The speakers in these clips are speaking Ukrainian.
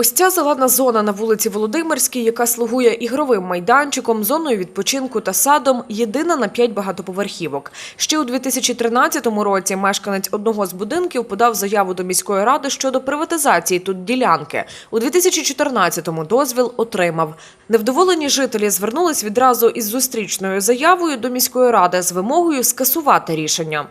Ось ця зелена зона на вулиці Володимирській, яка слугує ігровим майданчиком, зоною відпочинку та садом, єдина на п'ять багатоповерхівок. Ще у 2013 році мешканець одного з будинків подав заяву до міської ради щодо приватизації тут ділянки. У 2014-му дозвіл отримав. Невдоволені жителі звернулись відразу із зустрічною заявою до міської ради з вимогою скасувати рішення.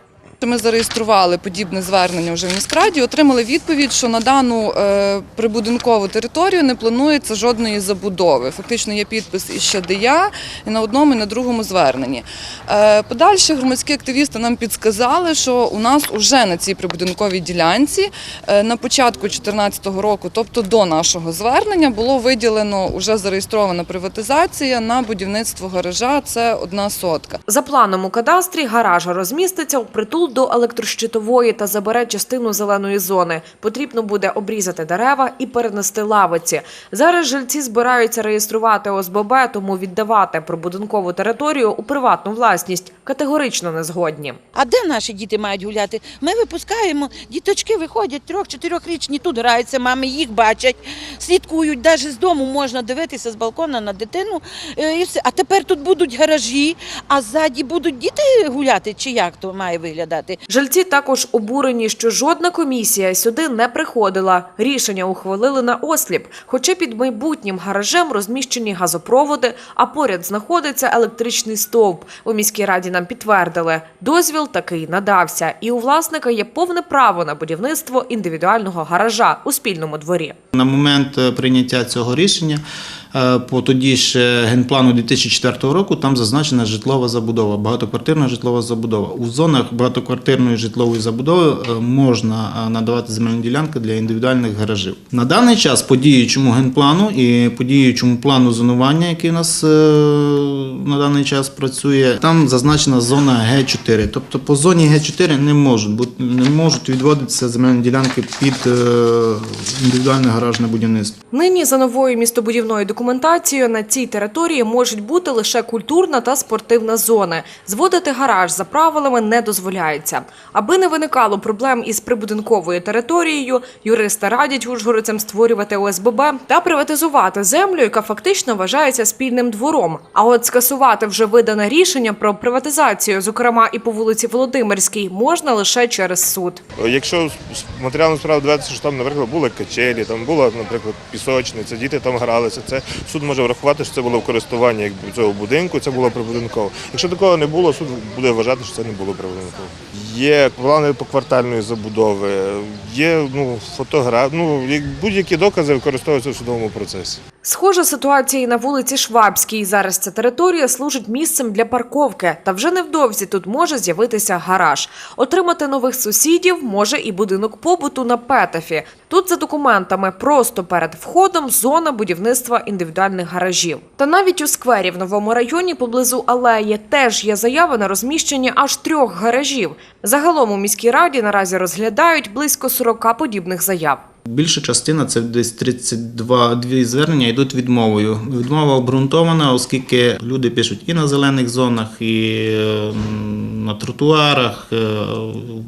Ми зареєстрували подібне звернення вже в міськраді, отримали відповідь, що на дану е, прибудинкову територію не планується жодної забудови. Фактично є підпис і ще ДЯ, і на одному, і на другому зверненні. Е, подальше громадські активісти нам підсказали, що у нас вже на цій прибудинковій ділянці е, на початку 2014 року, тобто до нашого звернення, було виділено вже зареєстрована приватизація на будівництво гаража. Це одна сотка. За планом у кадастрі гараж розміститься у притул до електрощитової та забере частину зеленої зони. Потрібно буде обрізати дерева і перенести лавиці. Зараз жильці збираються реєструвати ОСББ, тому віддавати прибудинкову територію у приватну власність категорично не згодні. А де наші діти мають гуляти? Ми випускаємо, діточки виходять трьох-чотирьохрічні, тут граються, мами їх бачать, слідкують. Навіть з дому можна дивитися з балкона на дитину. е, І все. А тепер тут будуть гаражі, а ззаді будуть діти гуляти, чи як то має виглядати? Жильці також обурені, що жодна комісія сюди не приходила. Рішення ухвалили на осліп. Хоча під майбутнім гаражем розміщені газопроводи, а поряд знаходиться електричний стовп. У міській раді нам підтвердили, дозвіл такий надався, і у власника є повне право на будівництво індивідуального гаража у спільному дворі. На момент е, прийняття цього рішення по тоді ж генплану 2004 року там зазначена житлова забудова, багатоквартирна житлова забудова. У зонах багатоквартирної житлової забудови е, можна е, надавати земельні ділянки для індивідуальних гаражів. На даний час по діючому генплану і по діючому плану зонування, який у нас е, на даний час працює, там зазначена зона Г4. Тобто по зоні Г4 не можуть бути не можуть відводитися земельні ділянки під е, індивідуальне гаражне будівництво. Нині за новою містобудівною документацією на цій території можуть бути лише культурна та спортивна зони. Зводити гараж за правилами не дозволяється. Аби не виникало проблем із прибудинковою територією, юристи радять ужгородцям створювати ОСББ та приватизувати землю, яка фактично вважається спільним двором. А от скасувати вже видане рішення про приватизацію, зокрема і по вулиці Володимирській, можна лише через суд. Якщо з матеріалом справи дивитися, що там, наприклад, були качелі, там була, наприклад, пісочниця, діти там гралися, це суд може врахувати, що це було в користуванні цього будинку, це було прибудинково. Якщо такого не було, суд буде вважати, що це не було прибудинково. Є плани поквартальної забудови, є ну, фотограф, ну, будь-які докази використовуються в судовому процесі. Схожа ситуація і на вулиці Швабській. Зараз ця територія служить місцем для парковки, та вже невдовзі тут може з'явитися гараж. Отримати нових сусідів може і будинок побуту на Петефі. Тут за документами просто перед входом зона будівництва індивідуальних гаражів. Та навіть у сквері в новому районі поблизу алеї теж є заяви на розміщення аж трьох гаражів. Загалом у міській раді наразі розглядають близько 40 подібних заяв. Більша частина це десь 32 дві звернення йдуть відмовою. Відмова обґрунтована, оскільки люди пишуть і на зелених зонах, і е, на тротуарах, е,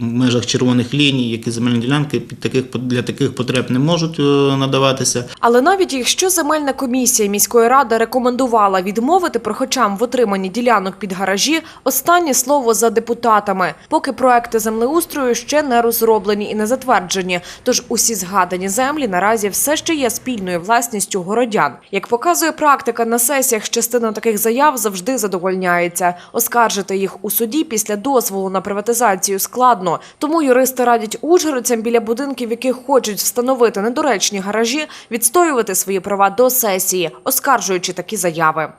в межах червоних ліній, які земельні ділянки під таких для таких потреб не можуть е, надаватися. Але навіть якщо земельна комісія міської ради рекомендувала відмовити прохочам в отриманні ділянок під гаражі, останнє слово за депутатами. Поки проекти землеустрою ще не розроблені і не затверджені. Тож усі згадані землі наразі все ще є спільною власністю городян. Як показує практика на сесіях, частина таких заяв завжди задовольняється. Оскаржити їх у суді після дозволу на приватизацію складно. Тому юристи радять ужгородцям біля будинків, яких хочуть встановити недоречні гаражі, відстоювати свої права до сесії, оскаржуючи такі заяви.